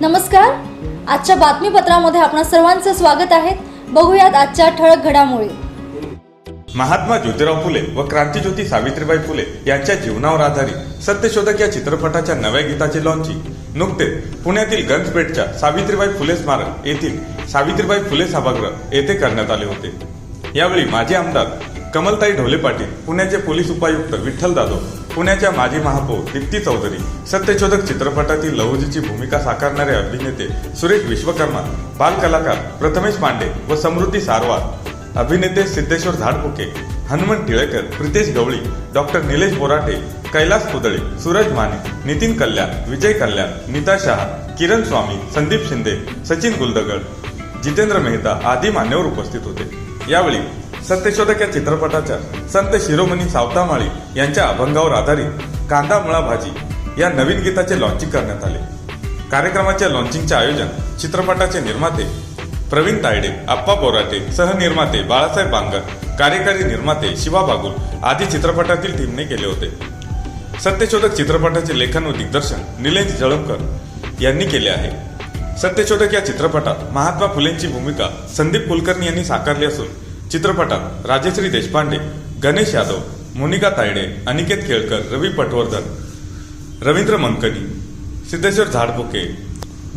नमस्कार. आजच्या बातमीपत्रामध्ये आपणा सर्वांचं स्वागत आहे. बघूयात आजच्या ठळक घडामोडी. महात्मा ज्योतिराव फुले व क्रांतीज्योती सावित्रीबाई फुले यांच्या जीवनावर आधारित सत्यशोधक या चित्रपटाच्या नव्या गीताचे लॉन्चिंग नुकतेच पुण्यातील गंजपेठच्या सावित्रीबाई फुले स्मारक येथील सावित्रीबाई फुले सभागृह येथे करण्यात आले होते. यावेळी माजी आमदार कमलताई ढोले पाटील पुण्याचे पोलीस उपायुक्त विठ्ठल जाधव पुण्याच्या माजी महापौर दीप्ती चौधरी सत्यशोधक चित्रपटातील लहुजीची भूमिका साकारणारे अभिनेते सुरेश विश्वकर्मा बालकलाकार प्रथमेश पांडे व समृद्धी सारवार. अभिनेते सिद्धेश्वर झाडपुके हनुमंत टिळेकर प्रितेश गवळी डॉक्टर निलेश बोराटे कैलास पुदळे सूरज माने नितीन कल्याण विजय कल्याण नीता शहा किरण स्वामी संदीप शिंदे सचिन गुलदगड जितेंद्र मेहता आदी मान्यवर उपस्थित होते. यावेळी सत्यशोधक या चित्रपटाच्या संत शिरोमणी सावतामाळी यांच्या अभंगावर आधारित कांदा मुळा भाजी या नवीन गीताचे लॉन्चिंग करण्यात आले. कार्यक्रमाच्या लॉन्चिंगचे आयोजन चित्रपटाचे निर्माते प्रवीण तायडे आप्पा बोराटे सहनिर्माते बाळासाहेब बांगर कार्यकारी निर्माते शिवा बागुल आदी चित्रपटातील टीमने केले होते. सत्यशोधक चित्रपटाचे लेखन व दिग्दर्शन निलेश जळमकर यांनी केले आहे. सत्यशोधक या चित्रपटात महात्मा फुलेंची भूमिका संदीप कुलकर्णी यांनी साकारली असून चित्रपटात राजश्री देशपांडे गणेश यादव मोनिका तायडे अनिकेत केळकर रवी पटवर्धन रवींद्र मनकनी सिद्धेश्वर झाडपुके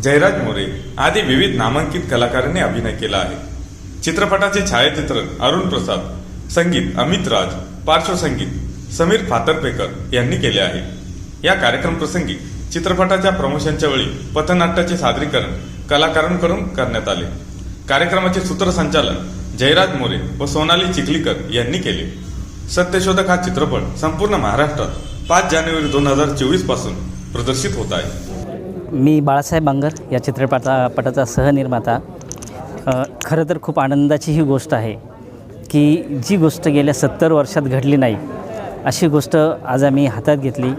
जयराज मोरे आदी विविध नामांकित कलाकारांनी अभिनय केला आहे. चित्रपटाचे छायाचित्रण अरुण प्रसाद संगीत अमित राज पार्श्वसंगीत समीर फातरपेकर यांनी केले आहे. या कार्यक्रम प्रसंगी चित्रपटाच्या प्रमोशनच्या वेळी पथनाट्याचे सादरीकरण कलाकारांकडून करण्यात आले. कार्यक्रमाचे सूत्रसंचालन जयराज मोरे व सोनाली चिखलीकर यांनी केले. सत्यशोधक हा चित्रपट संपूर्ण महाराष्ट्रात पाच जानेवारी दोन हजार चोवीसपासून प्रदर्शित होत आहे. मी बाळासाहेब बांगर या चित्रपटा पटाचा सहनिर्माता. खरं तर खूप आनंदाची ही गोष्ट आहे की जी गोष्ट गेल्या सत्तर वर्षात घडली नाही अशी गोष्ट आज आम्ही हातात घेतली.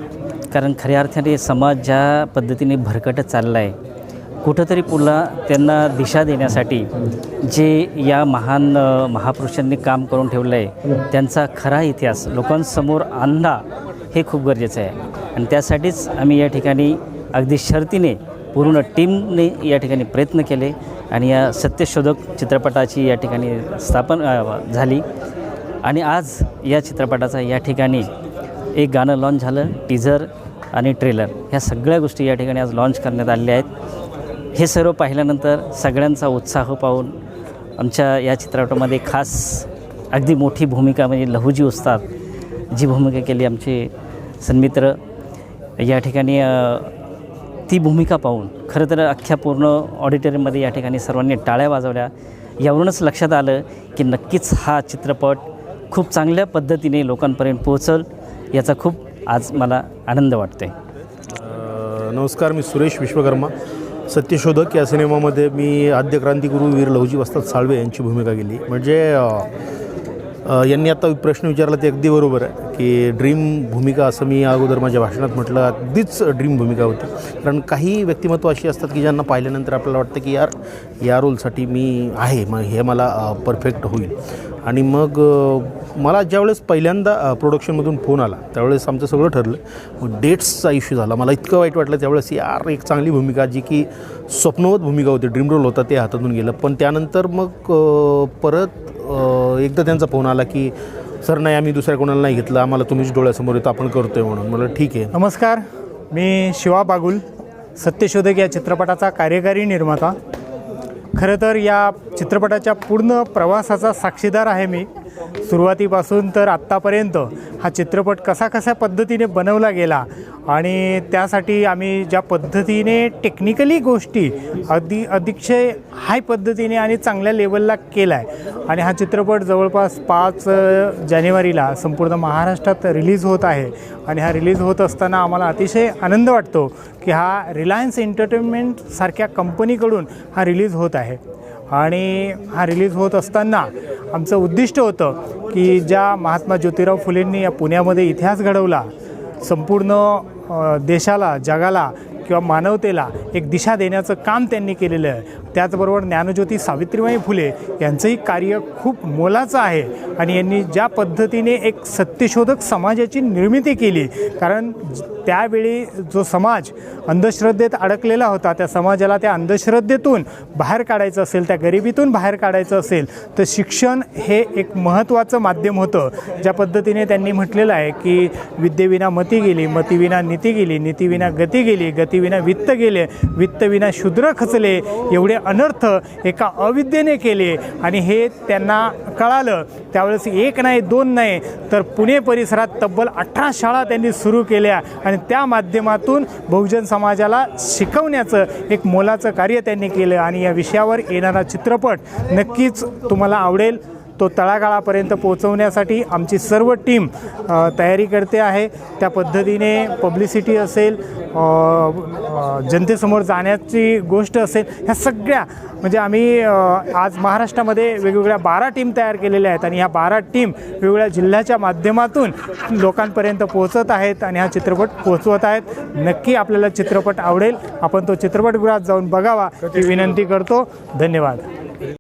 कारण खऱ्या अर्थाने समाज ज्या पद्धतीने भरकटत चालला आहे कुठंतरी पुन्हा त्यांना दिशा देण्यासाठी जे या महान महापुरुषांनी काम करून ठेवलं आहे त्यांचा खरा इतिहास लोकांसमोर आणणं हे खूप गरजेचं आहे. आणि त्यासाठीच आम्ही या ठिकाणी अगदी शर्तीने पूर्ण टीमने या ठिकाणी प्रयत्न केले आणि या सत्यशोधक चित्रपटाची या ठिकाणी स्थापन झाली. आणि आज या चित्रपटाचा या ठिकाणी एक गाणं लॉन्च झालं टीझर आणि ट्रेलर ह्या सगळ्या गोष्टी या ठिकाणी आज लॉन्च करण्यात आलेल्या आहेत. हे सर्व पाहिल्यानंतर सगळ्यांचा उत्साह पाहून आमच्या या चित्रपटामध्ये खास अगदी मोठी भूमिका म्हणजे लहुजी उस्ताद जी भूमिका केली आमचे सन्मित्र. या ठिकाणी ती भूमिका पाहून खरं तर अख्ख्या पूर्ण ऑडिटोरियममध्ये या ठिकाणी सर्वांनी टाळ्या वाजवल्या. यावरूनच लक्षात आलं की नक्कीच हा चित्रपट खूप चांगल्या पद्धतीने लोकांपर्यंत पोहोचल याचा खूप आज मला आनंद वाटतो आहे नमस्कार मी सुरेश विश्वकर्मा. सत्यशोधक या सिनेमामध्ये मी आद्य क्रांतिगुरू वीर लहुजी वस्ताद साळवे यांची भूमिका केली म्हणजे यांनी आता प्रश्न विचारला ते अगदी बरोबर आहे की ड्रीम भूमिका असं मी अगोदर माझ्या भाषणात म्हटलं अगदीच ड्रीम भूमिका होती. कारण काही व्यक्तिमत्व अशी असतात की ज्यांना पाहिल्यानंतर आपल्याला वाटतं की यार या रोलसाठी मी आहे मग हे मला परफेक्ट होईल. आणि मग मला ज्यावेळेस पहिल्यांदा प्रोडक्शनमधून फोन आला त्यावेळेस आमचं सगळं ठरलं. मग डेट्सचा इश्यू झाला. मला इतकं वाईट वाटलं त्यावेळेस यार एक चांगली भूमिका जी की स्वप्नवत भूमिका होती ड्रीम रोल होता ते हातातून गेलं. पण त्यानंतर मग परत एकदा त्यांचा फोन आला की सर नाही आम्ही दुसऱ्या कोणाला नाही घेतलं. आम्हाला तुम्हीच डोळ्यासमोर येतो आपण करतोय म्हणून. मला ठीक आहे. नमस्कार. मी शिवा बागुल सत्यशोधक या चित्रपटाचा कार्यकारी निर्माता. खरं तर या चित्रपटाच्या पूर्ण प्रवासाचा साक्षीदार आहे मी. सुरुवातीपासून तर आत्तापर्यंत हा चित्रपट कसा कसा पद्धतीने बनवला गेला आणि त्यासाठी आम्ही ज्या पद्धतीने टेक्निकली गोष्टी अगदी अतिशय हाय पद्धतीने आणि चांगल्या लेवलला केला आहे आणि हा चित्रपट जवळपास पाच जानेवारीला संपूर्ण महाराष्ट्रात रिलीज होत आहे आणि हा रिलीज होत असताना आम्हाला अतिशय आनंद वाटतो की हा रिलायन्स एंटरटेनमेंटसारख्या कंपनीकडून हा रिलीज होत आहे. आणि हा रिलीज होत असताना आमचं उद्दिष्ट होतं की ज्या महात्मा ज्योतिराव फुलेंनी या पुण्यामध्ये इतिहास घडवला संपूर्ण देशाला जगाला किंवा मानवतेला एक दिशा देण्याचं काम त्यांनी केलेलं आहे. त्याचबरोबर ज्ञानज्योती सावित्रीबाई फुले यांचंही कार्य खूप मोलाचं आहे आणि यांनी ज्या पद्धतीने एक सत्यशोधक समाजाची निर्मिती केली कारण त्यावेळी जो समाज अंधश्रद्धेत अडकलेला होता त्या समाजाला त्या अंधश्रद्धेतून बाहेर काढायचं असेल त्या गरिबीतून बाहेर काढायचं असेल तर शिक्षण हे एक महत्त्वाचं माध्यम होतं ज्या पद्धतीने त्यांनी म्हटलेलं आहे की विद्येविना मती गेली मतीविना नीती गेली नीतीविना गती गेली गती गतीविना वित्त गेले वित्तविना शूद्र खचले एवढे अनर्थ एका अविद्येने केले. आणि हे त्यांना कळालं. त्यावेळेस एक नाही दोन नाही तर पुणे परिसरात तब्बल अठरा शाळा त्यांनी सुरू केल्या. आणि त्या माध्यमातून बहुजन समाजाला शिकवण्याचं एक मोलाचं कार्य त्यांनी केलं. आणि या विषयावर येणारा चित्रपट नक्कीच तुम्हाला आवडेल. तो तळागाळापर्यंत पोहोचवण्यासाठी आमची सर्व टीम तयारी करते आहे. त्या पद्धतीने पब्लिसिटी असेल जनतेसमोर जाण्याची गोष्ट असेल ह्या सगळ्या म्हणजे आम्ही आज महाराष्ट्रामध्ये वेगवेगळ्या बारा टीम तयार केलेल्या आहेत आणि ह्या बारा टीम वेगवेगळ्या जिल्ह्याच्या माध्यमातून लोकांपर्यंत पोहोचत आहेत आणि हा चित्रपट पोहोचवत आहेत. नक्की आपल्याला चित्रपट आवडेल. आपण तो चित्रपटगृहात जाऊन बघावा. ही विनंती करतो. धन्यवाद.